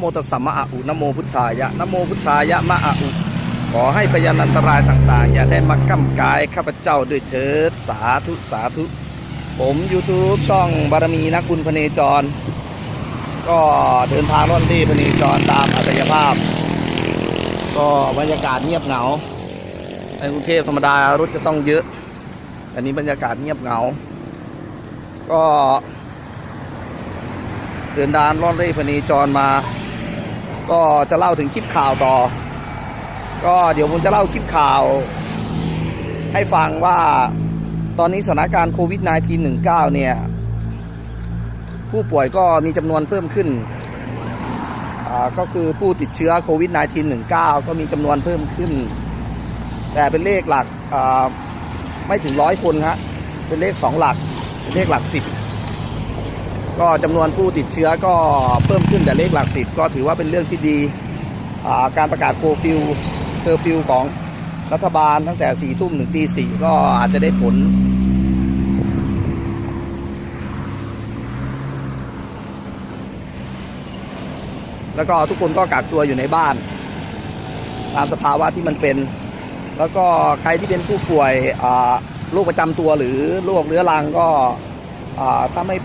โมตัสสะมะอะอุนโมพุทธายะนโมพุทธายะมะอะอุขอให้พยานันตรายต่างๆ อย่าได้มาก้ำกายข้าพเจ้าด้วยเถิดสาธุสาธุ ผม YouTube ช่องบารมีนักคุณพเนจร ก็เดินทางร่อนเร่พเนจรตามอัตยภาพ ก็บรรยากาศเงียบเหงาในกรุงเทพธรรมดารถจะต้องเยอะ อันนี้บรรยากาศเงียบเหงา ก็เดินดานร่อนเร่พเนจรมา ก็จะเล่าถึงคลิปข่าวต่อ ก็เดี๋ยวผมจะเล่าคลิปข่าว ให้ฟังว่าตอนนี้สถานการณ์โควิด -19 19เนี่ย ผู้ป่วยก็มีจำนวนเพิ่มขึ้นอ่าก็คือผู้ติดเชื้อโควิด -19 19ก็มีจำนวนเพิ่มขึ้น แต่เป็นเลขหลักอ่าไม่ถึงร้อยคนครับเป็นเลขสองหลัก เป็นเลขหลักสิบ ก็จำนวนผู้ติดเชื้อก็เพิ่มขึ้นแต่เลขหลักสิบก็ถือว่าเป็นเรื่องที่ดีการประกาศโคฟิวเคอร์ฟิวของรัฐบาลตั้งแต่สี่ทุ่มถึงตีสี่ก็อาจจะได้ผล แล้วก็ทุกคนก็กักตัวอยู่ในบ้าน ตามสภาวะที่มันเป็น แล้วก็ใครที่เป็นผู้ป่วยโรคประจำตัวหรือโรคเรื้อรังก็ถ้าไม่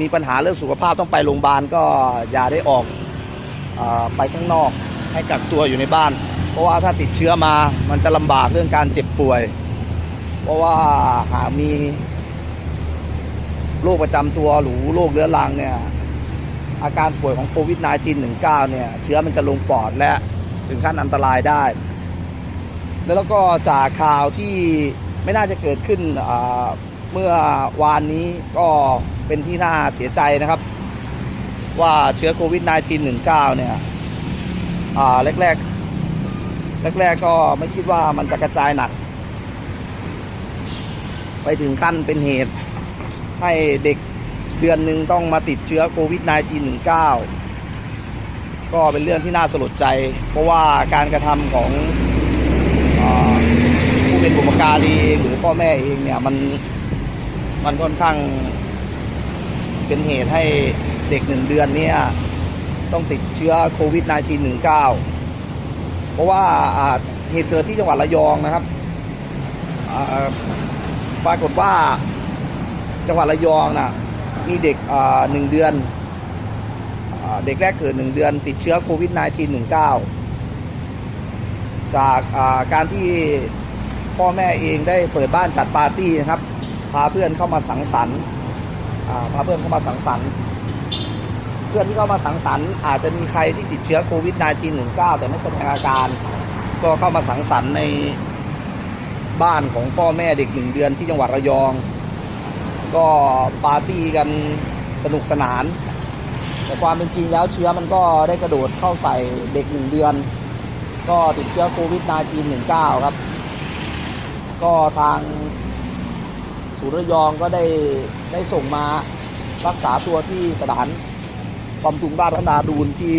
มีปัญหาเรื่องสุขภาพต้องไปโรงพยาบาลก็อย่าได้ออกอไปข้างนอกให้กักตัวอยู่ในบ้าน เพราะว่าถ้าติดเชื้อมามันจะลำบากเรื่องการเจ็บป่วย เพราะว่าหากมีโรคประจำตัวหรือโรคเรื้อรังเนี่ยอาการป่วยของโควิด -19 19เนี่ยเชื้อมันจะลงปอดและถึงขั้นอันตรายได้ แล้วก็จากข่าวที่ไม่น่าจะเกิดขึ้นอ่า เมื่อวานนี้ก็เป็นที่น่าเสียใจนะครับ ว่าเชื้อโควิด -19 19 เนี่ยอ่าแรกๆแรกๆก็ไม่คิดว่ามันจะกระจายหนัก ไปถึงขั้นเป็นเหตุ ให้เด็กเดือนหนึ่งต้องมาติดเชื้อโควิด -19 19 ก็เป็นเรื่องที่น่าสลดใจ เพราะว่าการกระทำของอผู้เป็นบุปการีเองหรือพ่อแม่เองเนี่ยมัน มันค่อนข้าง เป็นเหตุให้เด็กหนึ่งเดือนเนี่ยต้องติดเชื้อโควิด -19 19 เพราะว่าเหตุเกิดที่จังหวัดระยองนะครับปรากฏว่าจังหวัดระยองนะมีเด็กหนึ่งเดือนอเด็กแรกเกิดหนึ่งเดือนติดเชื้อโควิด -19 19 จากการที่พ่อแม่เองได้เปิดบ้านจัดปาร์ตี้นะครับ พาเพื่อนเข้ามาสังสรรค์พาเพื่อนเข้ามาสังสรรค์ เพื่อนที่เข้ามาสังสรรค์อาจจะมีใครที่ติดเชื้อโควิด -19 19แต่ไม่แสดงอาการ ก็เข้ามาสังสรรค์ในบ้านของพ่อแม่เด็กหนึ่งเดือนที่จังหวัดระยอง ก็ปาร์ตี้กันสนุกสนาน แต่ความเป็นจริงแล้วเชื้อมันก็ได้กระโดดเข้าใส่เด็กหนึ่งเดือน ก็ติดเชื้อโควิด -19 19ครับ ก็ทาง ศูนย์ระยองก็ได้ได้ส่งมารักษาตัวที่สถานบำรุงราชพัฒนาดูนที่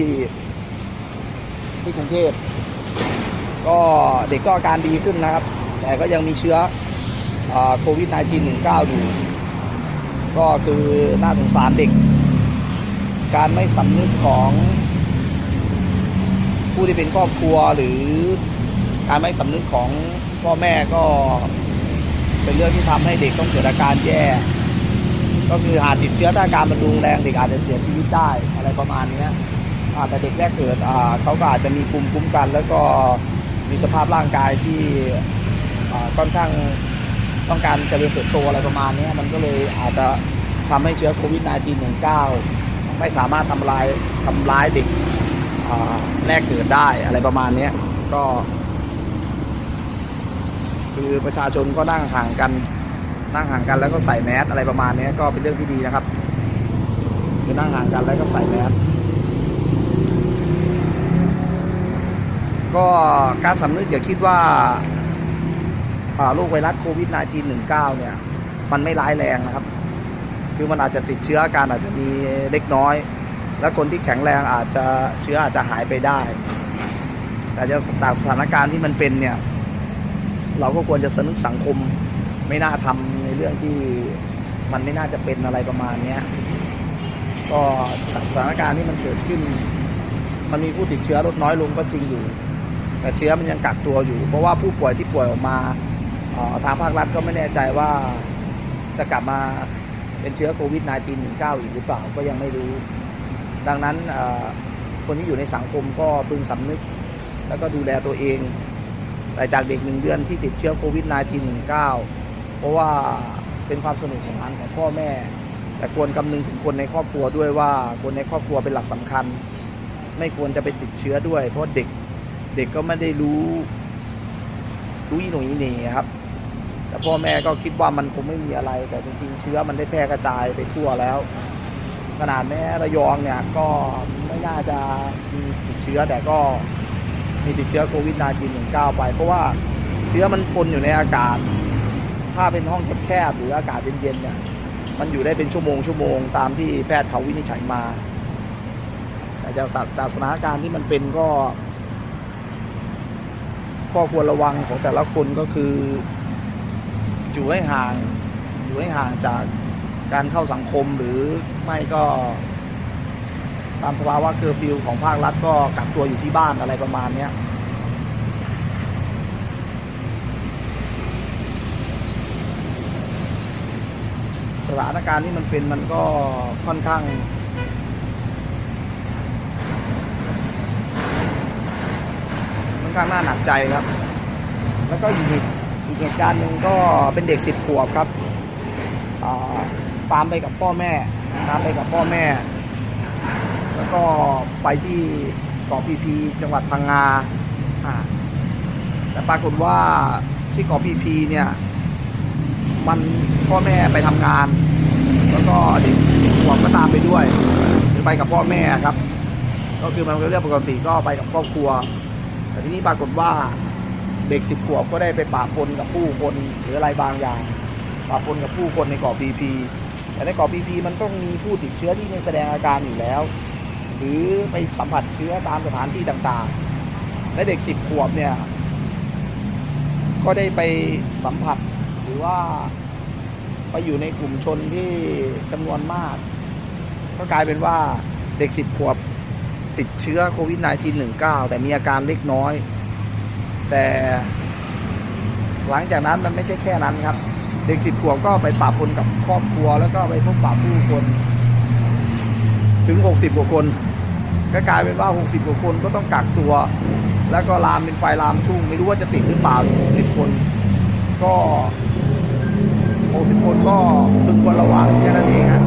ที่กรุงเทพก็เด็กก็อาการดีขึ้นนะครับ แต่ก็ยังมีเชื้อโควิด -19 19 อยู่ ก็คือน่าสงสารเด็ก การไม่สำนึกของผู้ที่เป็นครอบครัวหรือการไม่สำนึกของพ่อแม่ก็ เป็นเรื่องที่ทำให้เด็กต้องเกิดอาการแย่ ก็คือหากติดเชื้อถ้าอาการมันรุนแรงเด็กอาจจะเสียชีวิตได้อะไรประมาณนี้อาแต่เด็กแรกเกิดเขาก็อาจจะมีภูมิคุ้มกัน แล้วก็มีสภาพร่างกายที่ค่อนข้างต้องการเจริญเติบโตอะไรประมาณนี้มันก็เลยอาจจะทำให้เชื้อโควิด -19 19 ไม่สามารถทำลายทำร้ายเด็กแรกเกิดได้อะไรประมาณนี้ก็ คือประชาชนก็นั่งห่างกันนั่งห่างกันแล้วก็ใส่แมสอะไรประมาณนี้ก็เป็นเรื่องที่ดีนะครับคือนั่งห่างกันแล้วก็ใส่แมสก็การสำนึกอย่าคิดว่าโรคไวรัสโควิด -19 19 เนี่ย มันไม่ร้ายแรงนะครับ คือมันอาจจะติดเชื้ออาการอาจจะมีเล็กน้อย และคนที่แข็งแรงอาจจะเชื้ออาจจะหายไปได้ แต่จะจากสถานการณ์ที่มันเป็นเนี่ย เราก็ควรจะสนึกสังคมไม่น่าทำในเรื่องที่มันไม่น่าจะเป็นอะไรประมาณเนี้ยก็จากสถานการณ์ที่มันเกิดขึ้น มันมีผู้ติดเชื้อลดน้อยลงก็จริงอยู่ แต่เชื้อมันยังกักตัวอยู่ เพราะว่าผู้ป่วยที่ป่วยออกมาออทางภาครัฐก็ไม่แน่ใจว่าจะกลับมาเป็นเชื้อโควิด -19 19อีกหรือเปล่าก็ยังไม่รู้ ดังนั้นคนที่อยู่ในสังคมก็พึงสำนึก แล้วก็ดูแลตัวเอง แต่จากเด็กหนึ่งเดือนที่ติดเชื้อโควิด -19 19 เพราะว่าเป็นความสนุกสนานของพ่อแม่ แต่ควรคำนึงถึงคนในครอบครัวด้วยว่าคนในครอบครัวเป็นหลักสำคัญ ไม่ควรจะไปติดเชื้อด้วย เพราะเด็กเด็กก็ไม่ได้รู้รู้อีหนุ่ยอีเหน่ครับแต่พ่อแม่ก็คิดว่ามันคงไม่มีอะไร แต่จริงๆ เชื้อมันได้แพร่กระจายไปทั่วแล้ว ขนาดแม่ระยองเนี่ยก็ไม่น่าจะมีติดเชื้อแต่ก็ มีติดเชื้อโควิด -19 19 ไป เพราะว่าเชื้อมันปนอยู่ในอากาศ ถ้าเป็นห้องแคบๆหรืออากาศเย็นๆเนี่ยมันอยู่ได้เป็นชั่วโมงชั่วโมงตามที่แพทย์เขาวินิจฉัยมาแต่จากสถจากสถานการณ์ที่มันเป็นก็ข้อควรระวังของแต่ละคนก็คืออยู่ให้ห่างอยู่ให้ห่างจากการเข้าสังคมหรือไม่ก็ามสภาวะเคอร์ฟิวของภาครัฐก็กักตัวอยู่ที่บ้านอะไรประมาณเนี้ยสถานการณ์ที่มันเป็นมันก็ค่อนข้างค่อนข้างน่าหนักใจครับ แล้วก็อีกเหตุอีกเหตุการณ์หนึ่งก็เป็นเด็กสิบขวบครับตามไปกับพ่อแม่ตามไปกับพ่อแม่ แล้วก็ไปที่เกาะพีพีจังหวัดพังงาแต่ปรากฏว่าที่เกาะพีพีเนี่ย มันพ่อแม่ไปทำงาน แล้วก็เด็กสิบขวบก็ตามไปด้วยคือไปกับพ่อแม่ครับ ก็คือมันเป็นเรื่องปกติก็ไปกับครอบครัว แต่ทีนี้ปรากฏว่าเด็กสิบขวบก็ได้ไปปะปนกับผู้คนหรืออะไรบางอย่างปะปนกับผู้คนในเกาะพีพีแต่ในเกาะพีพีมันต้องมีผู้ติดเชื้อที่ม่แสดงอาการอยู่แล้ว หรือไปสัมผัสเชื้อตามสถานที่ต่างๆ และเด็กสิบขวบเนี่ย ก็ได้ไปสัมผัสหรือว่าไปอยู่ในกลุ่มชนที่จำนวนมาก ก็กลายเป็นว่าเด็กสิบขวบติดเชื้อโควิด -19 19 แต่มีอาการเล็กน้อย แต่หลังจากนั้นมันไม่ใช่แค่นั้นครับ เด็กสิบขวบก็ไปปะปนกับครอบครัวแล้วก็ไปพบปะผู้คน ถึง 60 กว่าคนก็กลายเป็นว่า 60 กว่าคนก็ต้องกักตัว แล้วก็ลามเป็นไฟลามทุ่ง ไม่รู้ว่าจะติดหรือเปล่า 60 คน ก็ 60 คนก็พึงควรระวังแค่นั้นเองครับ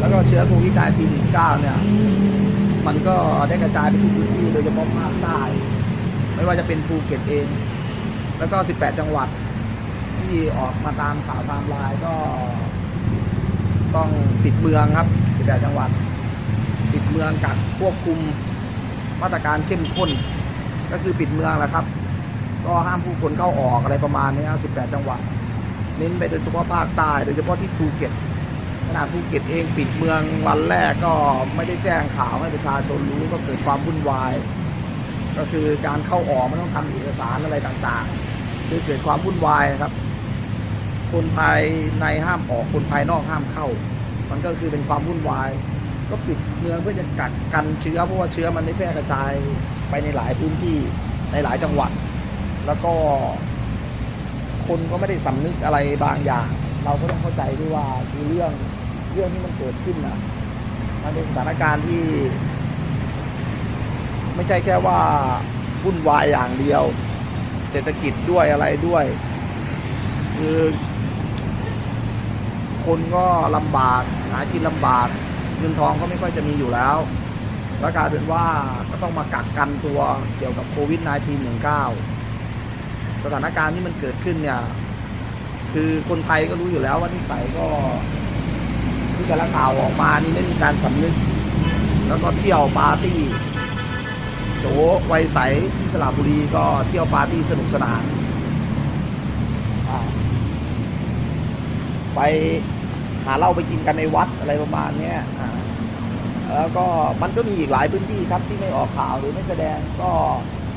แล้วก็เชื้อโควิด -19 เนี่ย มันก็ได้กระจายไปทุกพื้นที่โดยเฉพาะภาคใต้ ไม่ว่าจะเป็นภูเก็ตเอง แล้วก็ 18 จังหวัดที่ออกมาตามข่าวตามไลน์ก็ ต้องปิดเมืองครับ18จังหวัด ปิดเมืองกักควบคุมมาตรการเข้มข้น ก็คือปิดเมืองแหละครับ ก็ห้ามผู้คนเข้าออกอะไรประมาณนี้ครับ18 จังหวัด เน้นไปโดยเฉพาะภาคใต้โดยเฉพาะที่ภูเก็ตขนาดภูเก็ตเองปิดเมืองวันแรกก็ไม่ได้แจ้งข่าวให้ประชาชนรู้ก็เกิดความวุ่นวาย ก็คือการเข้าออกมันต้องทำเอกสารอะไรต่างๆ คือเกิดความวุ่นวายครับ คนภายในห้ามออกคนภายนอกห้ามเข้า มันก็คือเป็นความวุ่นวาย ก็ปิดเมืองเพื่อจะกักกันเชื้อเพราะว่าเชื้อมันได้แพร่กระจายไปในหลายพื้นที่ในหลายจังหวัด แล้วก็ คนก็ไม่ได้สำนึกอะไรบางอย่าง เราก็ต้องเข้าใจด้วยว่าคือเรื่องเรื่องที่มันเกิดขึ้นนะมันเป็นสถานการณ์ที่ ไม่ใช่แค่ว่าวุ่นวายอย่างเดียว เศรษฐกิจด้วยอะไรด้วย คือ คนก็ลำบาก หากินลำบาก เงินทองก็ไม่ค่อยจะมีอยู่แล้วแล้วกลายเป็นว่าก็ต้องมากักกันตัวเกี่ยวกับโควิด -19 19 สถานการณ์ที่มันเกิดขึ้นเนี่ย คือคนไทยก็รู้อยู่แล้วว่านิสัยก็ที่แต่ละข่าวออกมานี่ไม่มีการสำนึก แล้วก็เที่ยวปาร์ตี้ โจวัยใสที่สระบุรีก็เที่ยวปาร์ตี้สนุกสนาน ไปาเหล้าไปกินกันในวัดอะไรประมาณเนี้ยแล้วก็มันก็มีอีกหลายพื้นที่ครับที่ไม่ออกข่าวหรือไม่แสดงก็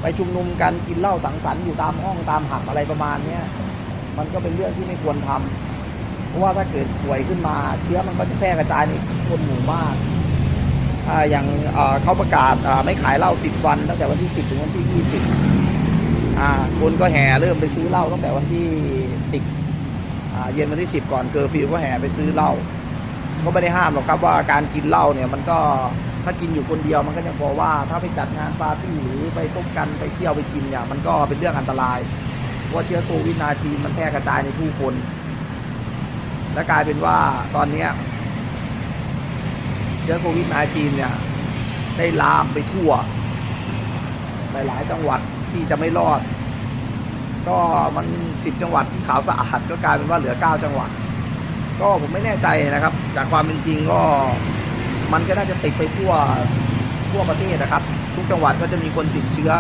ไปชุมนุมกันกินเหล้าสังสรรค์อยู่ตามห้องตามหับอะไรประมาณเนี้ยมันก็เป็นเรื่องที่ไม่ควรทำเพราะว่าถ้าเกิดป่วยขึ้นมาเชื้อมันก็จะแพร่กระจายในคนหมู่มากอย่างเขาประกาศไม่ขายเหล้า10วันตั้งแต่วันที่10ถึงวันที่20อ่าคนก็แห่เริ่มไปซื้อเหล้าตั้งแต่วันที่10อ่า เย็นวันที่ 10 ก่อนเคอร์ฟิวก็แห่ไปซื้อเหล้าก็ไม่ได้ห้ามหรอกครับว่าการกินเหล้าเนี่ยมันก็ถ้ากินอยู่คนเดียวมันก็ยังพอว่าถ้าไปจัดงานปาร์ตี้หรือไปพบกันไปเที่ยวไปกินเนี่ยมันก็เป็นเรื่องอันตรายเพราะว่าเชื้อโควิด -19 มันแพร่กระจายในผู้คน และกลายเป็นว่าตอนเนี้ยเชื้อโควิด -19 เนี่ยได้ลามไปทั่วหลายๆจังหวัดที่จะไม่รอด ก็มันสิบจังหวัดที่ขาวสะอาดก็กลายเป็นว่าเหลือเก้าจังหวัด ก็ผมไม่แน่ใจนะครับ จากความเป็นจริงก็มันก็น่าจะติดไปทั่วทั่วประเทศนะครับ ทุกจังหวัดก็จะมีคนติดเชื้อ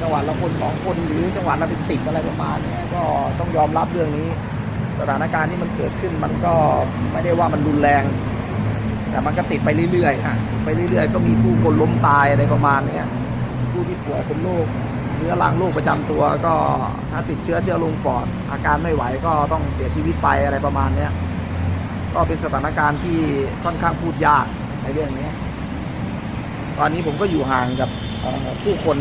จังหวัดละคนสองคนหรือจังหวัดละเป็นสิบอะไรประมาณเนี้ยก็ต้องยอมรับเรื่องนี้ สถานการณ์ที่มันเกิดขึ้นมันก็ไม่ได้ว่ามันรุนแรง แต่มันก็ติดไปเรื่อยๆฮะไปเรื่อยๆ ก็มีผู้คนล้มตายอะไรประมาณเนี้ยผู้ที่ป่วยเป็นโรค เรื้อรังโรคประจำตัวก็ถ้าติดเชื้อเชื้อลงปอด อาการไม่ไหวก็ต้องเสียชีวิตไปอะไรประมาณเนี้ยก็เป็นสถานการณ์ที่ค่อนข้างพูดยากในเรื่องนี้ ตอนนี้ผมก็อยู่ห่างกับผู้คน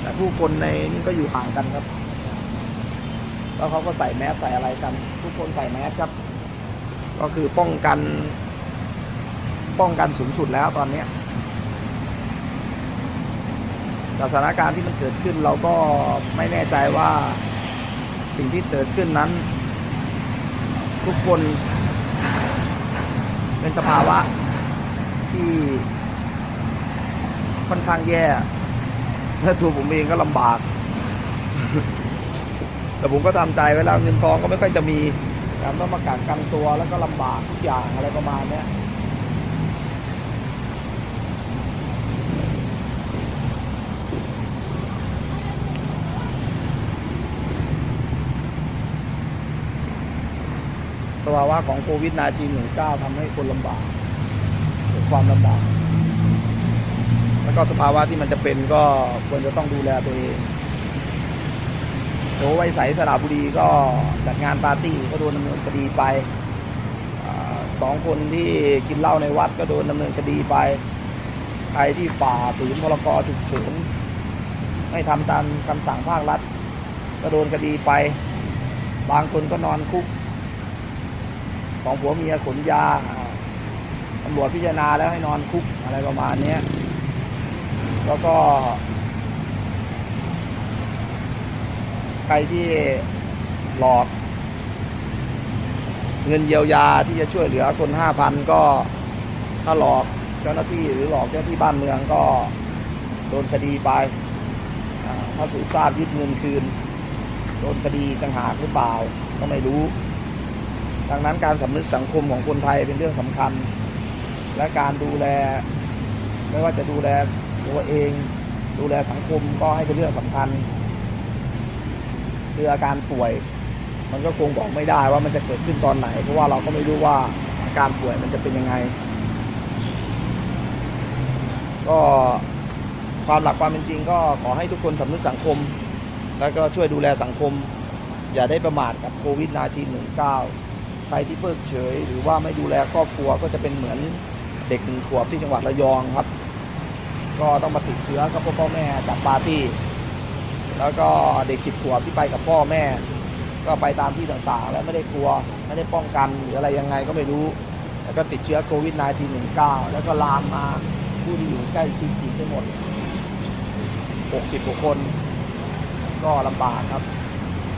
แต่ผู้คนในนี่ก็อยู่ห่างกันครับ แล้วเขาก็ใส่แมสใส่อะไรกัน ทุกคนใส่แมสครับ ก็คือป้องกัน ป้องกันสูงสุดแล้วตอนนี้ยแต่ สถานการณ์ที่มันเกิดขึ้นเราก็ไม่แน่ใจว่าสิ่งที่เกิดขึ้นนั้น ทุกคนเป็นสภาวะที่ค่อนข้างแย่และตัวผมเองก็ลำบาก แต่ผมก็ทำใจไว้แล้วเงินทองก็ไม่ค่อยจะมีแถมต้องมากักกันตัวแล้วก็ลำบากทุกอย่างอะไรประมาณเนี้ ภาวะของโควิด -19 ทำให้คนลำบากเกิดความลำบาก แล้วก็สภาวะที่มันจะเป็นก็ควรจะต้องดูแลตัวเองโถไวใสสระบุรีก็จัดงานปาร์ตี้ก็โดนดำเนินคดีไปอสองคนที่กินเหล้าในวัดก็โดนดำเนินคดีไป ใครที่ฝ่าฝืนพรกฉุกเฉินไม่ทำตามคำสั่งภาครัฐ ก็โดนคดีไป บางคนก็นอนคุก สองผัวเมียขนยาตำรวจพิจารณาแล้วให้นอนคุกอะไรประมาณนี้แล้วก็ ใครที่หลอก เงินเยียวยาที่จะช่วยเหลือคนห้าพันก็ถ้าหลอกเจ้าหน้าที่หรือหลอกเจ้าที่บ้านเมืองก็โดนคดีไปถ้าสืบทราบยึดเงินคืน โดนคดีต่างหากหรือเปล่าก็ไม่รู้ ดังนั้นการสำนึกสังคมของคนไทยเป็นเรื่องสำคัญ และการดูแล ไม่ว่าจะดูแลตัวเอง ดูแลสังคมก็ให้เป็นเรื่องสำคัญคืออาการป่วย มันก็คงบอกไม่ได้ว่ามันจะเกิดขึ้นตอนไหน เพราะว่าเราก็ไม่รู้ว่าอาการป่วยมันจะเป็นยังไง ก็ความหลักความเป็นจริงก็ขอให้ทุกคนสำนึกสังคม แล้วก็ช่วยดูแลสังคม อย่าได้ประมาทกับโควิด -19 ใครที่เพิกเฉย หรือว่าไม่ดูแลครอบครัวก็จะเป็นเหมือนเด็กหนึ่งขวบที่จังหวัดระยองครับ ก็ต้องมาติดเชื้อกับพ่อแม่จัดปาร์ตี้ แล้วก็เด็กสิบขวบที่ไปกับพ่อแม่ ก็ไปตามที่ต่างๆ แล้วไม่ได้กลัวไม่ได้ป้องกันหรืออะไรยังไงก็ไม่รู้ แล้วก็ติดเชื้อโควิด -19 แล้วก็ลามมาผู้ที่อยู่ใกล้ชิดอีกทั้งหมด 60กว่าคน ก็ลำบากครับ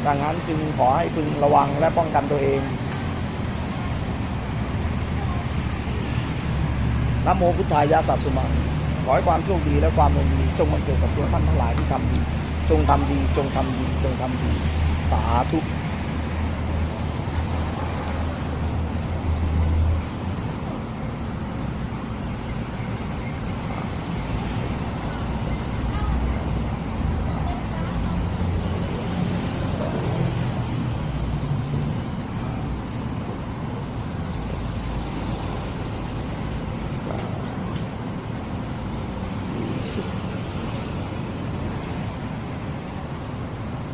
ดังนั้นจึงขอให้พึงระวังและป้องกันตัวเอง ระโมพุทธายะสัสุมังขอให้ความโชคดีและความมงดีจงมันเกิดกับตัวท่านทั้งหลายที่ทำดี จงทำดี จงทำดี จงทำดี สาธุ